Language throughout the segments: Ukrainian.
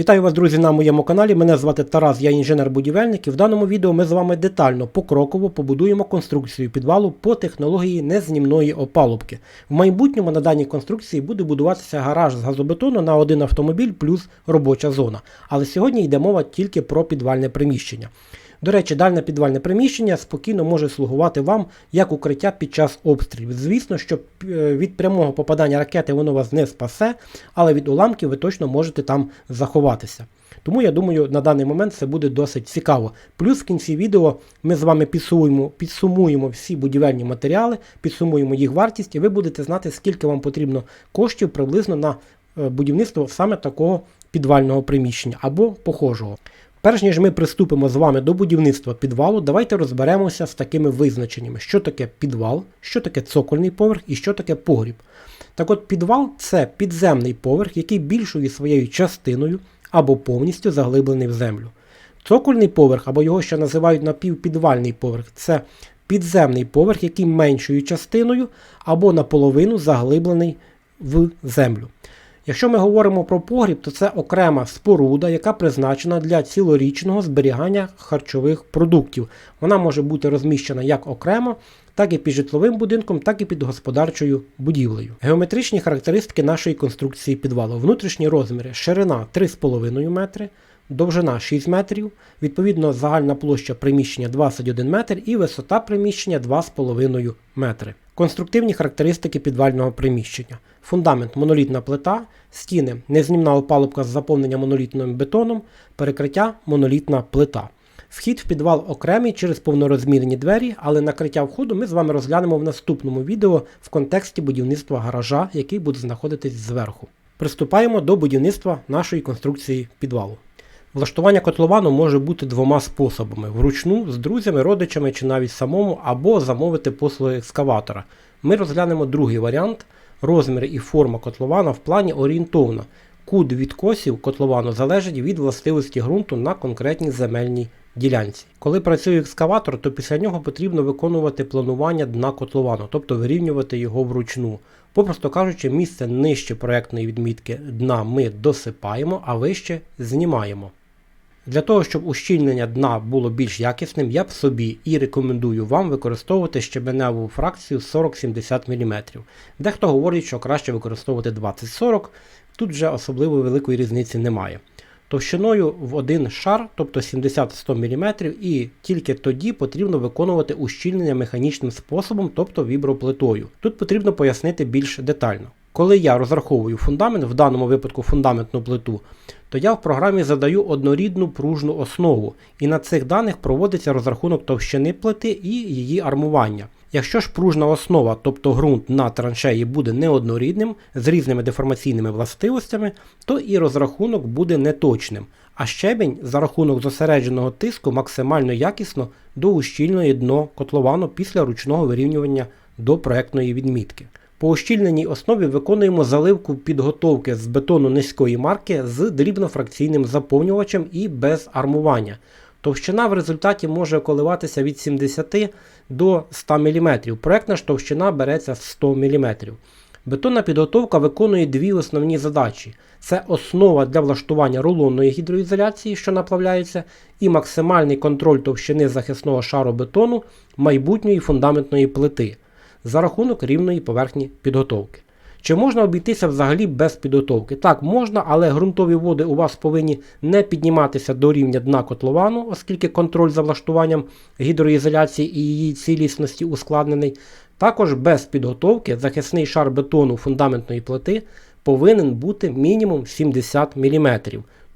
Вітаю вас, друзі, на моєму каналі. Мене звати Тарас, я інженер-будівельник, і в даному відео ми з вами детально покроково побудуємо конструкцію підвалу по технології незнімної опалубки. В майбутньому на даній конструкції буде будуватися гараж з газобетону на один автомобіль плюс робоча зона. Але сьогодні йде мова тільки про підвальне приміщення. До речі, дальне підвальне приміщення спокійно може слугувати вам як укриття під час обстрілів. Звісно, що е, від прямого попадання ракети воно вас не спасе, але від уламків ви точно можете там заховатися. Тому я думаю, на даний момент це буде досить цікаво. Плюс в кінці відео ми з вами підсумуємо, підсумуємо всі будівельні матеріали, підсумуємо їх вартість, і ви будете знати, скільки вам потрібно коштів приблизно на е, будівництво саме такого підвального приміщення або похожого. Перш ніж ми приступимо з вами до будівництва підвалу, давайте розберемося з такими визначеннями, що таке підвал, що таке цокольний поверх і що таке погріб. Так от підвал це підземний поверх, який більшою своєю частиною або повністю заглиблений в землю. Цокольний поверх, або його ще називають напівпідвальний поверх, це підземний поверх, який меншою частиною або наполовину заглиблений в землю. Якщо ми говоримо про погріб, то це окрема споруда, яка призначена для цілорічного зберігання харчових продуктів. Вона може бути розміщена як окремо, так і під житловим будинком, так і під господарчою будівлею. Геометричні характеристики нашої конструкції підвалу. Внутрішні розміри ширина 3,5 метри, довжина 6 метрів, відповідно загальна площа приміщення 21 метр і висота приміщення 2,5 метри. Конструктивні характеристики підвального приміщення. Фундамент монолітна плита, стіни незнімна опалубка з заповненням монолітним бетоном, перекриття монолітна плита. Вхід в підвал окремий через повнорозмірні двері, але накриття входу ми з вами розглянемо в наступному відео в контексті будівництва гаража, який буде знаходитись зверху. Приступаємо до будівництва нашої конструкції підвалу. Влаштування котловану може бути двома способами: вручну, з друзями, родичами чи навіть самому, або замовити послуги екскаватора. Ми розглянемо другий варіант. Розміри і форма котлована в плані орієнтовно. Кут відкосів котловану залежить від властивості ґрунту на конкретній земельній ділянці. Коли працює екскаватор, то після нього потрібно виконувати планування дна котловану, тобто вирівнювати його вручну. Попросту кажучи, місце нижче проєктної відмітки дна ми досипаємо, а вище знімаємо. Для того, щоб ущільнення дна було більш якісним, я б собі і рекомендую вам використовувати щебеневу фракцію 40-70 мм. Дехто говорить, що краще використовувати 20-40, тут вже особливо великої різниці немає. Товщиною в один шар, тобто 70-100 мм, і тільки тоді потрібно виконувати ущільнення механічним способом, тобто віброплитою. Тут потрібно пояснити більш детально. Коли я розраховую фундамент, в даному випадку фундаментну плиту, то я в програмі задаю однорідну пружну основу, і на цих даних проводиться розрахунок товщини плити і її армування. Якщо ж пружна основа, тобто ґрунт на траншеї буде неоднорідним, з різними деформаційними властивостями, то і розрахунок буде неточним, а щебень за рахунок зосередженого тиску максимально якісно до ущільної дно котловану після ручного вирівнювання до проектної відмітки. По ущільненій основі виконуємо заливку підготовки з бетону низької марки з дрібнофракційним заповнювачем і без армування. Товщина в результаті може коливатися від 70 до 100 мм. Проектна ж товщина береться 100 мм. Бетонна підготовка виконує дві основні задачі: це основа для влаштування рулонної гідроізоляції, що наплавляється, і максимальний контроль товщини захисного шару бетону майбутньої фундаментної плити за рахунок рівної поверхні підготовки. Чи можна обійтися взагалі без підготовки? Так, можна, але ґрунтові води у вас повинні не підніматися до рівня дна котловану, оскільки контроль за влаштуванням гідроізоляції і її цілісності ускладнений. Також без підготовки захисний шар бетону фундаментної плити повинен бути мінімум 70 мм.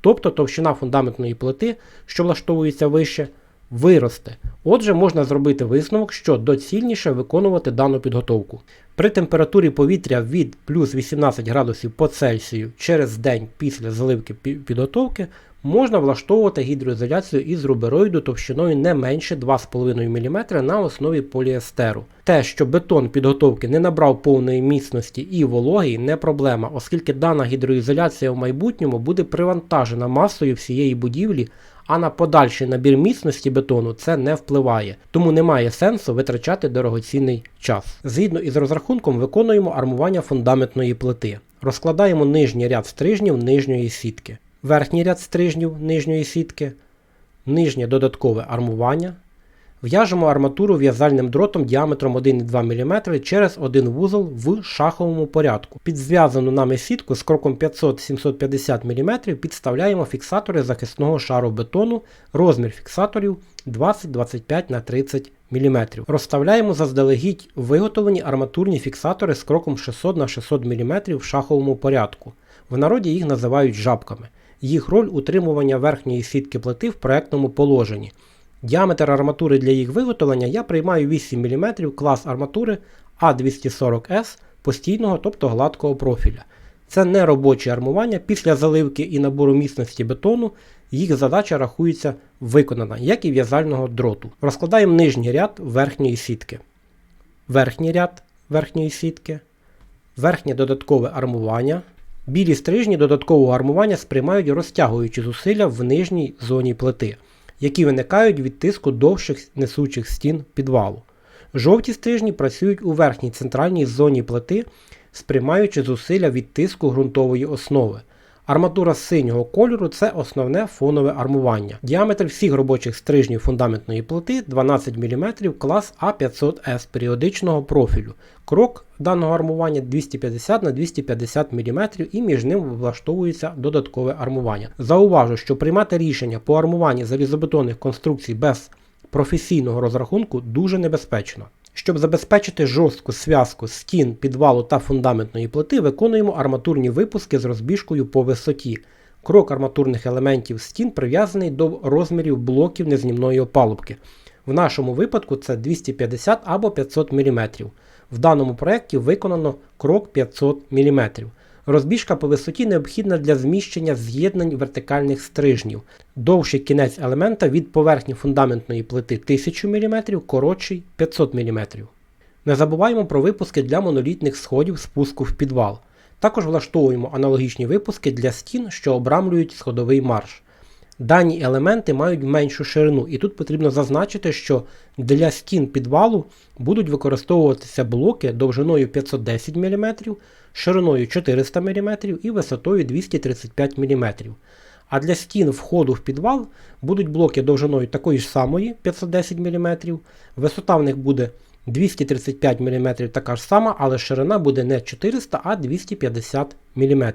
Тобто товщина фундаментної плити, що влаштовується вище, виросте. Отже, можна зробити висновок, що доцільніше виконувати дану підготовку. При температурі повітря від плюс 18 градусів по Цельсію через день після заливки підготовки можна влаштовувати гідроізоляцію із рубероїду товщиною не менше 2,5 мм на основі поліестеру. Те, що бетон підготовки не набрав повної міцності і вологи, не проблема, оскільки дана гідроізоляція в майбутньому буде привантажена масою всієї будівлі а на подальший набір міцності бетону це не впливає, тому немає сенсу витрачати дорогоцінний час. Згідно із розрахунком, виконуємо армування фундаментної плити. Розкладаємо нижній ряд стрижнів нижньої сітки. верхній ряд стрижнів нижньої сітки, нижнє додаткове армування. В'яжемо арматуру в'язальним дротом діаметром 1,2 мм через один вузол в шаховому порядку. Під зв'язану нами сітку з кроком 500-750 мм підставляємо фіксатори захисного шару бетону, розмір фіксаторів 20-25 на 30 мм. Розставляємо заздалегідь виготовлені арматурні фіксатори з кроком 600 на 600 мм в шаховому порядку. В народі їх називають жабками. Їх роль утримування верхньої сітки плити в проектному положенні. Діаметр арматури для їх виготовлення я приймаю 8 мм клас арматури А240S постійного, тобто гладкого профіля. Це не робоче армування. Після заливки і набору міцності бетону їх задача рахується виконана, як і в'язального дроту. Розкладаємо нижній ряд верхньої сітки. Верхній ряд верхньої сітки, верхнє додаткове армування. Білі стрижні додаткового армування сприймають розтягуючи зусилля в нижній зоні плити які виникають від тиску довших несучих стін підвалу. Жовті стрижні працюють у верхній центральній зоні плити, сприймаючи зусилля від тиску ґрунтової основи. Арматура синього кольору це основне фонове армування. Діаметр всіх робочих стрижнів фундаментної плити 12 мм клас А500С періодичного профілю. Крок даного армування 250 на 250 мм і між ним влаштовується додаткове армування. Зауважу, що приймати рішення по армуванні залізобетонних конструкцій без професійного розрахунку дуже небезпечно. Щоб забезпечити жорстку зв'язку стін, підвалу та фундаментної плити, виконуємо арматурні випуски з розбіжкою по висоті. Крок арматурних елементів стін прив'язаний до розмірів блоків незнімної опалубки. В нашому випадку це 250 або 500 мм. В даному проєкті виконано крок 500 мм. Розбіжка по висоті необхідна для зміщення з'єднань вертикальних стрижнів. Довший кінець елемента від поверхні фундаментної плити 1000 мм, коротший 500 мм. Не забуваємо про випуски для монолітних сходів спуску в підвал. Також влаштовуємо аналогічні випуски для стін, що обрамлюють сходовий марш. Дані елементи мають меншу ширину, і тут потрібно зазначити, що для стін підвалу будуть використовуватися блоки довжиною 510 мм, шириною 400 мм і висотою 235 мм. А для стін входу в підвал будуть блоки довжиною такої ж самої 510 мм, висота в них буде 235 мм така ж сама, але ширина буде не 400, а 250 мм.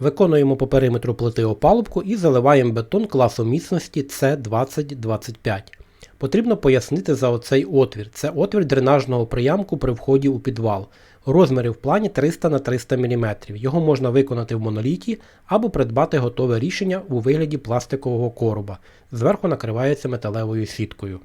Виконуємо по периметру плити опалубку і заливаємо бетон класу міцності С2025. Потрібно пояснити за оцей отвір. Це отвір дренажного приямку при вході у підвал. Розміри в плані 300 на 300 мм. Його можна виконати в моноліті або придбати готове рішення у вигляді пластикового короба. Зверху накривається металевою сіткою.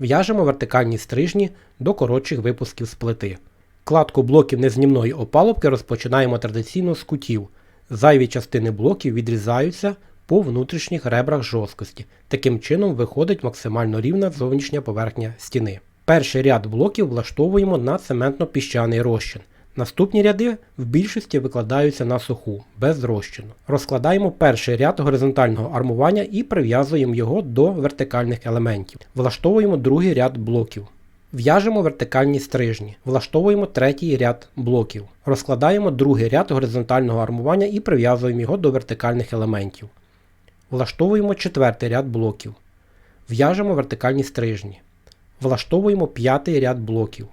В'яжемо вертикальні стрижні до коротших випусків з плити. Кладку блоків незнімної опалубки розпочинаємо традиційно з кутів. Зайві частини блоків відрізаються по внутрішніх ребрах жорсткості. Таким чином виходить максимально рівна зовнішня поверхня стіни. Перший ряд блоків влаштовуємо на цементно-піщаний розчин. Наступні ряди в більшості викладаються на суху, без розчину. Розкладаємо перший ряд горизонтального армування і прив'язуємо його до вертикальних елементів. Влаштовуємо другий ряд блоків. В'яжемо вертикальні стрижні, влаштовуємо третій ряд блоків. Розкладаємо другий ряд горизонтального армування і прив'язуємо його до вертикальних елементів. Влаштовуємо четвертий ряд блоків. В'яжемо вертикальні стрижні. Влаштовуємо п'ятий ряд блоків.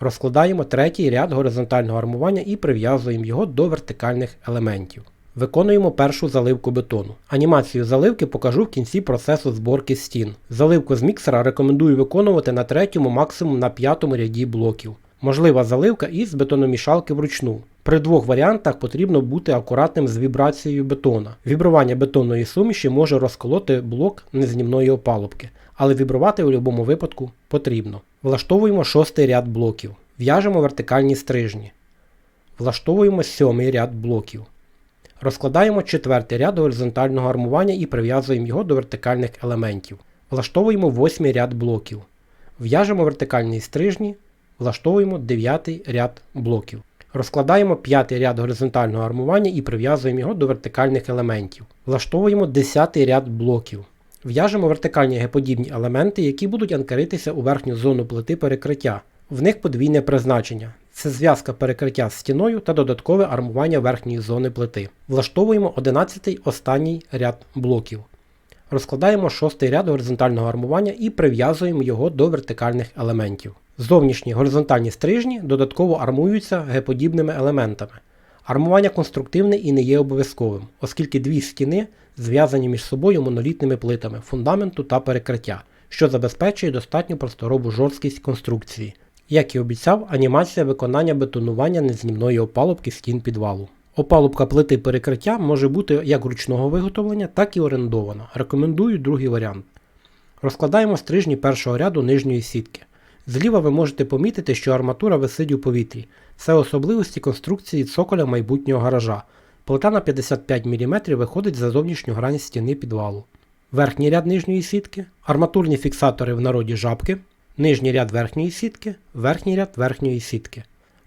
Розкладаємо третій ряд горизонтального армування і прив'язуємо його до вертикальних елементів. Виконуємо першу заливку бетону. Анімацію заливки покажу в кінці процесу зборки стін. Заливку з міксера рекомендую виконувати на третьому, максимум на п'ятому ряді блоків. Можлива заливка із бетономішалки вручну. При двох варіантах потрібно бути акуратним з вібрацією бетона. Вібрування бетонної суміші може розколоти блок незнімної опалубки, але вібрувати у будь-якому випадку потрібно. Влаштовуємо шостий ряд блоків. В'яжемо вертикальні стрижні. Влаштовуємо сьомий ряд блоків. Розкладаємо четвертий ряд горизонтального армування і прив'язуємо його до вертикальних елементів. Влаштовуємо восьмий ряд блоків. В'яжемо вертикальні стрижні, влаштовуємо дев'ятий ряд блоків. Розкладаємо п'ятий ряд горизонтального армування і прив'язуємо його до вертикальних елементів. Влаштовуємо 10 ряд блоків. В'яжемо вертикальні геподібні елементи, які будуть анкаритися у верхню зону плити перекриття. В них подвійне призначення. Це зв'язка перекриття з стіною та додаткове армування верхньої зони плити. Влаштовуємо 11-й останній ряд блоків. Розкладаємо шостий ряд горизонтального армування і прив'язуємо його до вертикальних елементів. Зовнішні горизонтальні стрижні додатково армуються геподібними елементами. Армування конструктивне і не є обов'язковим, оскільки дві стіни зв'язані між собою монолітними плитами фундаменту та перекриття, що забезпечує достатньо просторову жорсткість конструкції. Як і обіцяв, анімація виконання бетонування незнімної опалубки стін підвалу. Опалубка плити перекриття може бути як ручного виготовлення, так і орендована. Рекомендую другий варіант. Розкладаємо стрижні першого ряду нижньої сітки. Зліва ви можете помітити, що арматура висить у повітрі. Це особливості конструкції цоколя майбутнього гаража. Плита на 55 мм виходить за зовнішню грань стіни підвалу. Верхній ряд нижньої сітки, арматурні фіксатори в народі жабки, нижній ряд верхньої сітки, верхній ряд верхньої сітки.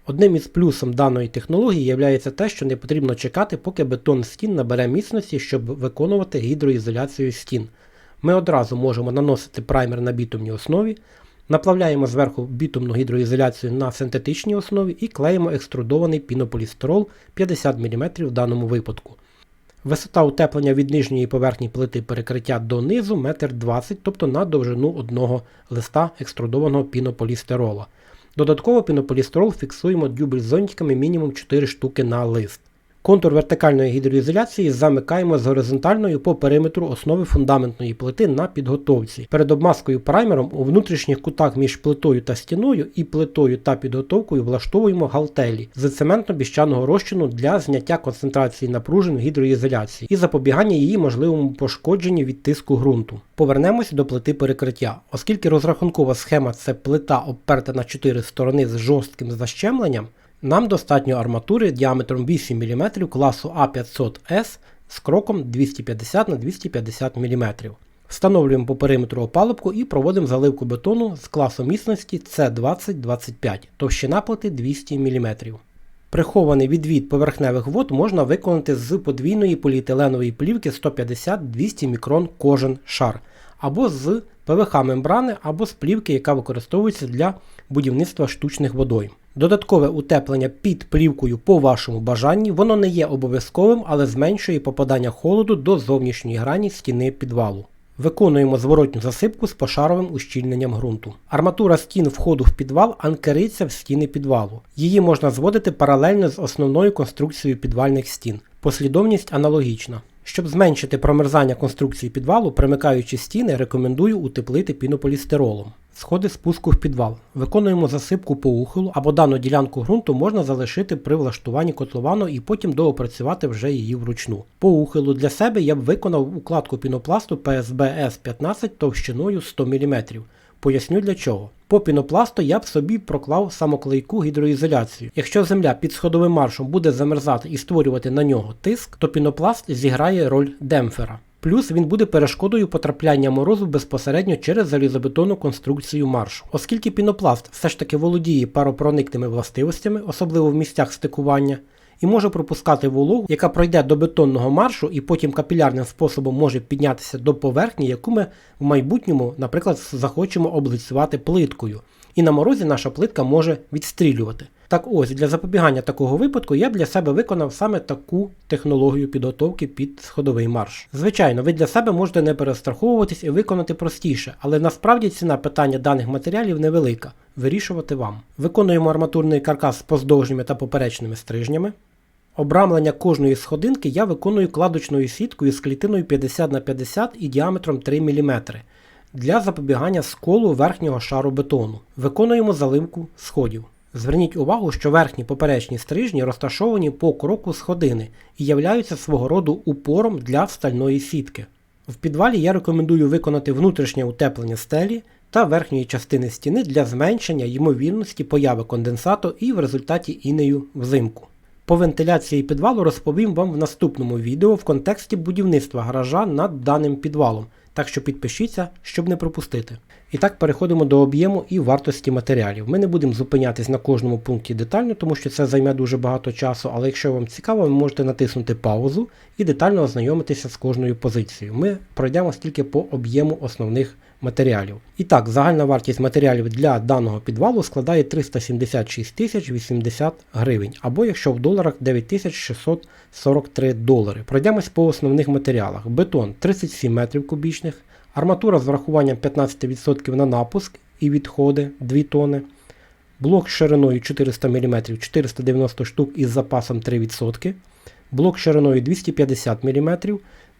Одним із плюсом даної технології є те, що не потрібно чекати, поки бетон стін набере міцності, щоб виконувати гідроізоляцію стін. Ми одразу можемо наносити праймер на бітумній основі, наплавляємо зверху бітумну гідроізоляцію на синтетичній основі і клеїмо екструдований пінополістирол 50 мм в даному випадку. Висота утеплення від нижньої поверхні плити перекриття до низу 1,20 м, тобто на довжину одного листа екструдованого пінополістирола. Додатково пінополістирол фіксуємо дюбель зонтиками мінімум 4 штуки на лист. Контур вертикальної гідроізоляції замикаємо з горизонтальною по периметру основи фундаментної плити на підготовці. Перед обмазкою праймером у внутрішніх кутах між плитою та стіною і плитою та підготовкою влаштовуємо галтелі з цементно-біщаного розчину для зняття концентрації напружень в гідроізоляції і запобігання її можливому пошкодженню від тиску ґрунту. Повернемось до плити перекриття. Оскільки розрахункова схема це плита обперта на 4 сторони з жорстким защемленням. Нам достатньо арматури діаметром 8 мм класу А500С з кроком 250 на 250 мм. Встановлюємо по периметру опалубку і проводимо заливку бетону з класу міцності С2025, товщина плити 200 мм. Прихований відвід поверхневих вод можна виконати з подвійної поліетиленової плівки 150-200 мікрон кожен шар, або з ПВХ мембрани, або з плівки, яка використовується для будівництва штучних водойм. Додаткове утеплення під плівкою по вашому бажанні, воно не є обов'язковим, але зменшує попадання холоду до зовнішньої грані стіни підвалу. Виконуємо зворотню засипку з пошаровим ущільненням ґрунту. Арматура стін входу в підвал анкериться в стіни підвалу. Її можна зводити паралельно з основною конструкцією підвальних стін. Послідовність аналогічна. Щоб зменшити промерзання конструкції підвалу, примикаючи стіни, рекомендую утеплити пінополістиролом. Сходи спуску в підвал. Виконуємо засипку по ухилу або дану ділянку ґрунту можна залишити при влаштуванні котловану і потім доопрацювати вже її вручну. По ухилу для себе я б виконав укладку пінопласту PSB S15 товщиною 100 мм. Поясню для чого. По пінопласту я б собі проклав самоклейку гідроізоляцію. Якщо земля під сходовим маршем буде замерзати і створювати на нього тиск, то пінопласт зіграє роль демпфера. Плюс він буде перешкодою потрапляння морозу безпосередньо через залізобетонну конструкцію маршу. Оскільки пінопласт все ж таки володіє паропроникними властивостями, особливо в місцях стикування, і може пропускати вологу, яка пройде до бетонного маршу і потім капілярним способом може піднятися до поверхні, яку ми в майбутньому, наприклад, захочемо облицювати плиткою. І на морозі наша плитка може відстрілювати. Так ось, для запобігання такого випадку я для себе виконав саме таку технологію підготовки під сходовий марш. Звичайно, ви для себе можете не перестраховуватись і виконати простіше, але насправді ціна питання даних матеріалів невелика. Вирішувати вам. Виконуємо арматурний каркас з поздовжніми та поперечними стрижнями. Обрамлення кожної сходинки я виконую кладочною сіткою з клітиною 50х50 і діаметром 3 мм для запобігання сколу верхнього шару бетону. Виконуємо заливку сходів. Зверніть увагу, що верхні поперечні стрижні розташовані по кроку сходини і являються свого роду упором для стальної сітки. В підвалі я рекомендую виконати внутрішнє утеплення стелі та верхньої частини стіни для зменшення ймовірності появи конденсату і в результаті інею взимку. По вентиляції підвалу розповім вам в наступному відео в контексті будівництва гаража над даним підвалом, так що підпишіться, щоб не пропустити. І так переходимо до об'єму і вартості матеріалів. Ми не будемо зупинятись на кожному пункті детально, тому що це займе дуже багато часу, але якщо вам цікаво, ви можете натиснути паузу і детально ознайомитися з кожною позицією. Ми пройдемо тільки по об'єму основних матеріалів. І так, загальна вартість матеріалів для даного підвалу складає 376 тисяч 80 гривень, або якщо в доларах 9643 долари. Пройдемось по основних матеріалах. Бетон 37 метрів кубічних, арматура з врахуванням 15% на напуск і відходи 2 тони. Блок шириною 400 мм 490 штук із запасом 3%. Блок шириною 250 мм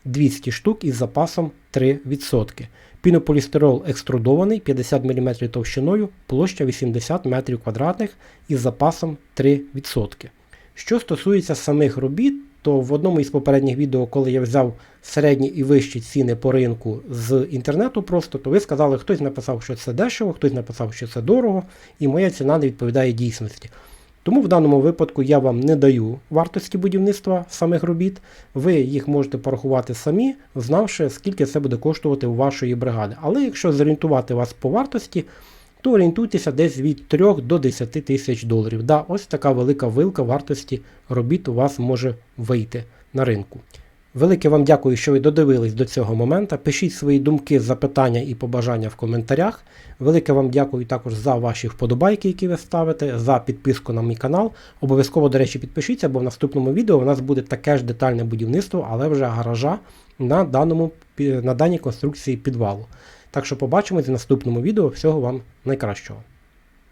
200 штук із запасом 3%. Пінополістирол екструдований 50 мм товщиною, площа 80 метрів квадратних із запасом 3%. Що стосується самих робіт, то в одному із попередніх відео, коли я взяв середні і вищі ціни по ринку з інтернету просто, то ви сказали, хтось написав, що це дешево, хтось написав, що це дорого, і моя ціна не відповідає дійсності. Тому в даному випадку я вам не даю вартості будівництва самих робіт. Ви їх можете порахувати самі, знавши, скільки це буде коштувати у вашої бригади. Але якщо зорієнтувати вас по вартості, то орієнтуйтеся десь від 3 до 10 тисяч доларів. Да, ось така велика вилка вартості робіт у вас може вийти на ринку. Велике вам дякую, що ви додивились до цього моменту. Пишіть свої думки, запитання і побажання в коментарях. Велике вам дякую також за ваші вподобайки, які ви ставите, за підписку на мій канал. Обов'язково, до речі, підпишіться, бо в наступному відео у нас буде таке ж детальне будівництво, але вже гаража на, даному, на даній конструкції підвалу. Так що побачимось в наступному відео. Всього вам найкращого.